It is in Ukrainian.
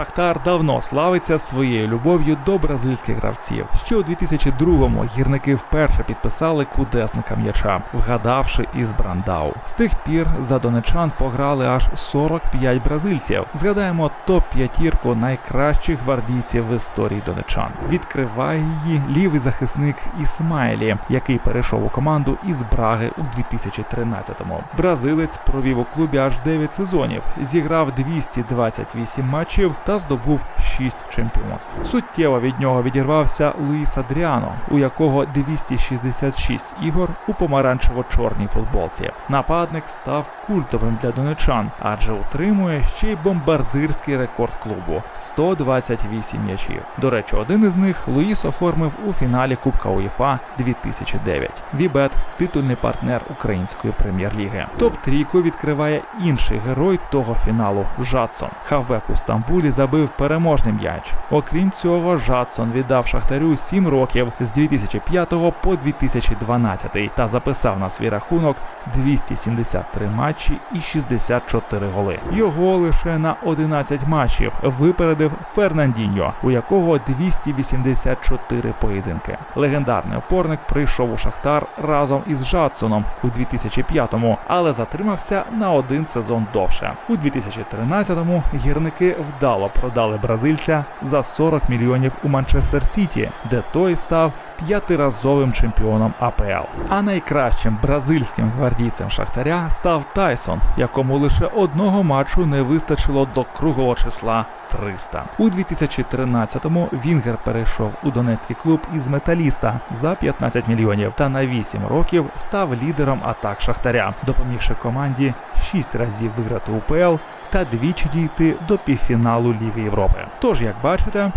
Шахтар давно славиться своєю любов'ю до бразильських гравців. Ще у 2002-му гірники вперше підписали кудесника м'яча, вгадавши із Брандау. З тих пір за донечан пограли аж 45 бразильців. Згадаємо топ п'ятірку найкращих гвардійців в історії донечан. Відкриває її лівий захисник Ісмайлі, який перейшов у команду із Браги у 2013-му. Бразилець провів у клубі аж 9 сезонів, зіграв 228 матчів здобув 6 чемпіонств. Суттєво від нього відірвався Луїс Адріано, у якого 266 ігор у помаранчево-чорній футболці. Нападник став культовим для донечан, адже утримує ще й бомбардирський рекорд клубу 128 м'ячів. До речі, один із них Луїс оформив у фіналі Кубка УЄФА 2009. Вібет титульний партнер української прем'єр-ліги. Топ трійку відкриває інший герой того фіналу Жадсон. Хавбек у Стамбулі забив переможний м'яч. Окрім цього, Жадсон віддав Шахтарю 7 років з 2005 по 2012 та записав на свій рахунок 273 матчі і 64 голи. Його лише на 11 матчів випередив Фернандіньо, у якого 284 поєдинки. Легендарний опорник прийшов у Шахтар разом із Жадсоном у 2005-му, але затримався на один сезон довше. У 2013-му гірники вдало продали бразильця за 40 мільйонів у Манчестер Сіті, де той став п'ятиразовим чемпіоном АПЛ. А найкращим бразильським гвардійцем Шахтаря став Тайсон, якому лише одного матчу не вистачило до круглого числа 300. У 2013-му Вінгер перейшов у донецький клуб із металіста за 15 мільйонів та на 8 років став лідером атак Шахтаря, допомігши команді 6 разів виграти УПЛ та двічі дійти до півфіналу Ліги Європи. Тож, як бачите,